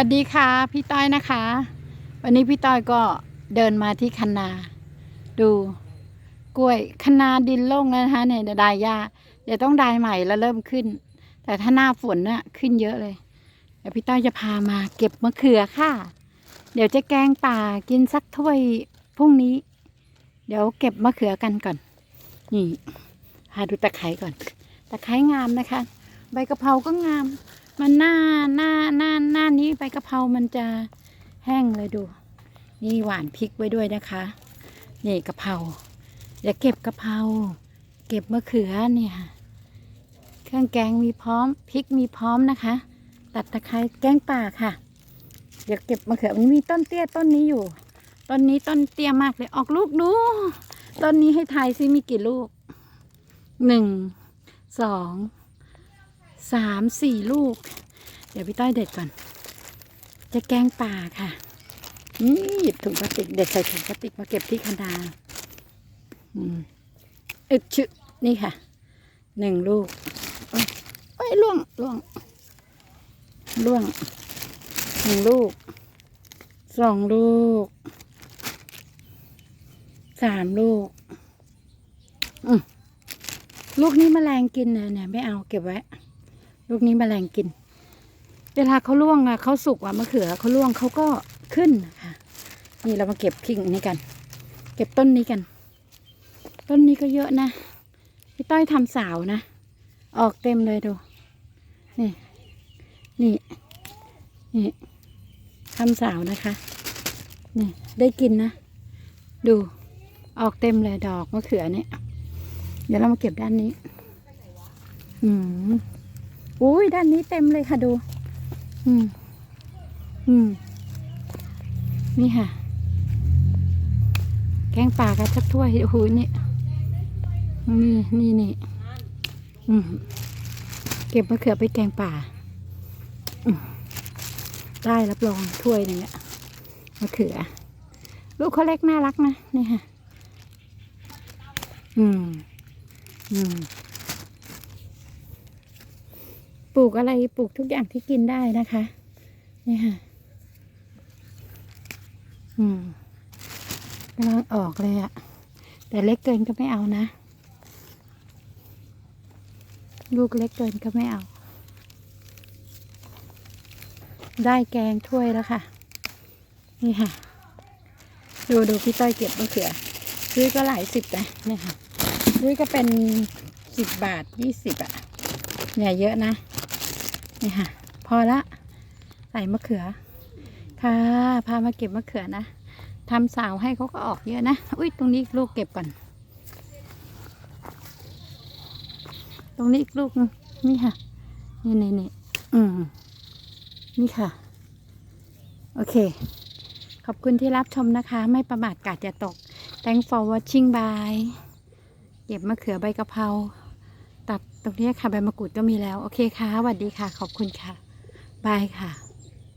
วัสดีค่ะพี่ต้อยนะคะ วันนี้พี่ต้อยก็เดินมาที่คันนา ดูกล้วยคันนาดินโล่งแล้วนะคะเนี่ยเดี๋ยายหญ้าเดี๋ยวต้องดายใหม่แล้วเริ่มขึ้น แต่ถ้าหน้าฝนน่ะขึ้นเยอะเลยเดี๋ยวพี่ต้อยจะพามาเก็บมะเขือค่ะ เดี๋ยวจะแกงป่ากินสักถ้วยพรุ่งนี้ เดี๋ยวเก็บมะเขือกันก่อน นี่พาดูตะไคร้ก่อน ตะไคร้งามนะคะ ใบกะเพราก็งาม มันหน้าหน้าหน้าหน้านี้ใบกะเพรา มันจะแห้งเลยดู นี่หวานพริกไว้ด้วยนะคะ นี่กะเพราเดี๋ยวเก็บกะเพรา เก็บมะเขือเนี่ยเครื่องแกงมีพร้อมพริกมีพร้อมนะคะ ตัดตะไคร้แกงป่าค่ะ เดี๋ยวเก็บมะเขือมันมีต้นเตี้ยต้นนี้อยู่ ต้นนี้ต้นเตี้ยมากเลยออกลูกดู ต้นนี้ให้ทายซิมีกี่ลูกหนึ่งสอง สามสี่ลูก เดี๋ยวพี่ต้อยเด็ดก่อน จะแกงป่าค่ะ นี่หยิบถุงพลาสติก เด็ดใส่ถุงพลาสติกมาเก็บที่คันนาอืมอึดชึนี่ค่ะ หนึ่งลูกโอ้ยล่วงล่วงล่วงหนึ่งลูก สองลูก สามลูก อืมลูกนี้แมลงกินเนี่ยไม่เอาเก็บไว้ ลูกนี้แมลงกิน เวลาเขาล่วงอะเขาสุกอะมะเขือเขาล่วงเขาก็ขึ้นนะคะนี่เรามาเก็บกิ่งนี้กัน เก็บต้นนี้กัน ต้นนี้ก็เยอะนะพี่ต้อยทำสาวนะ ออกเต็มเลยดู นี่ นี่ นี่ทำสาวนะคะ นี่ได้กินนะ ดู ออกเต็มเลยดอกมะเขือเนี่ย เดี๋ยวเรามาเก็บด้านนี้ อืม อุ้ยด้านนี้เต็มเลยค่ะดู อืม อืม นี่ค่ะ แกงป่ากันสักถ้วยโอ้โหนี่นี่นี่นี่อืม เก็บมะเขือไปแกงป่า ได้รับรองถ้วยหนึ่งอะมะเขือ ลูกเขาเล็กน่ารักนะ นี่ค่ะ อืม อืม ปลูกอะไรปลูกทุกอย่างที่กินได้นะคะ นี่ค่ะ อืมกำลังออกเลยอะแต่เล็กเกินก็ไม่เอานะ ลูกเล็กเกินก็ไม่เอา ได้แกงถ้วยแล้วค่ะ นี่ค่ะ ดูดูพี่ต้อยเก็บมะเขือซื้อก็หลายสิบนะนี่ค่ะซื้อก็เป็นสิบบาทยี่สิบอะเนี่ยเยอะนะ นี่ค่ะ พอละใส่มะเขือ ค่ะ พามาเก็บมะเขือนะทำสาวให้เขาก็ออกเยอะนะ อุ้ยตรงนี้ลูกเก็บก่อน ตรงนี้อีกลูกนี่ค่ะ นี่นี่นี่อืมนี่ค่ะ โอเค ขอบคุณที่รับชมนะคะ ไม่ประมาทกาดจะตก thank for watching bye เก็บมะเขือใบกะเพรา ตัดตรงนี้ค่ะใบมะกรูดก็มีแล้ว โอเคค่ะสวัสดีค่ะ ขอบคุณค่ะ บายค่ะ